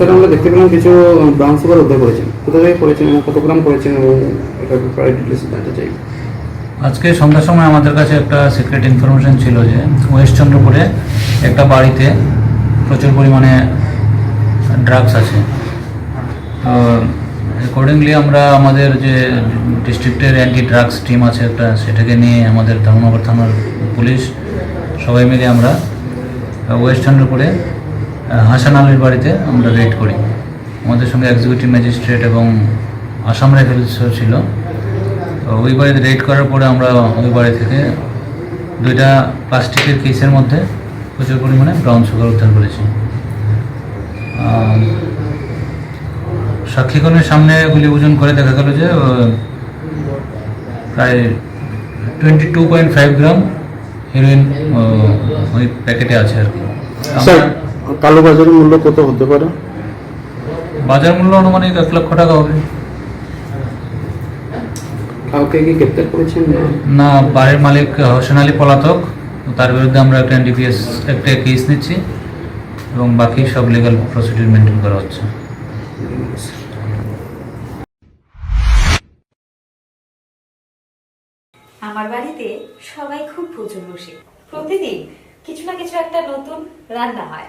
Sir, আমরা দেখতে পেলাম কিছু ব্রাউন সুগার উদ্ধার করেছেন। কোথা থেকে করেছেন এবং কত গ্রাম করেছেন এবং এটা ব্যাপারে ডিটেলস জানতে চাই। আজকে সন্ধ্যার সময় আমাদের কাছে একটা সিক্রেট ইনফরমেশন ছিল যে ওয়েস্ট চন্দ্রপুরে একটা বাড়িতে প্রচুর পরিমাণে ড্রাগস আছে। তো অ্যাকর্ডিংলি আমরা আমাদের যে ডিস্ট্রিক্টের অ্যান্টি ড্রাগস টিম আছে একটা, সেটাকে নিয়ে আমাদের ধর্মনগর থানার পুলিশ সবাই মিলে আমরা ওয়েস্ট চন্দ্রপুরে হাসান আলীর বাড়িতে আমরা রেড করি। আমাদের সঙ্গে এক্সিকিউটিভ ম্যাজিস্ট্রেট এবং আসাম রাইফেলসও ছিল। তো ওই বাড়িতে রেড করার পরে আমরা ওই বাড়ি থেকে দুইটা প্লাস্টিকের কেসের মধ্যে প্রচুর পরিমাণে ব্রাউন সুগার উদ্ধার করেছি। সাক্ষীগণের সামনে গুলি ওজন করে দেখা গেল যে প্রায় twenty two point five gram heroin ওই প্যাকেটে আছে আর কি। কালো বাজারের মূল্য কত হতে পারে? বাজার মূল্য আনুমানিক এক লক্ষ টাকা হবে। কাউকে কি গ্রেপ্তার করেছেন? না বাড়ির মালিক হোসেন আলী পলাতক। তার বিরুদ্ধে আমরা একটা এনডিপিএস একটা কেস নিচ্ছি এবং বাকি সব লিগাল প্রসিডিউর মেনটেন করা হচ্ছে। আমার বাড়িতে সবাই খুব প্রচুর বসে। প্রতিদিন কিছু না কিছু একটা নতুন রান্না হয়।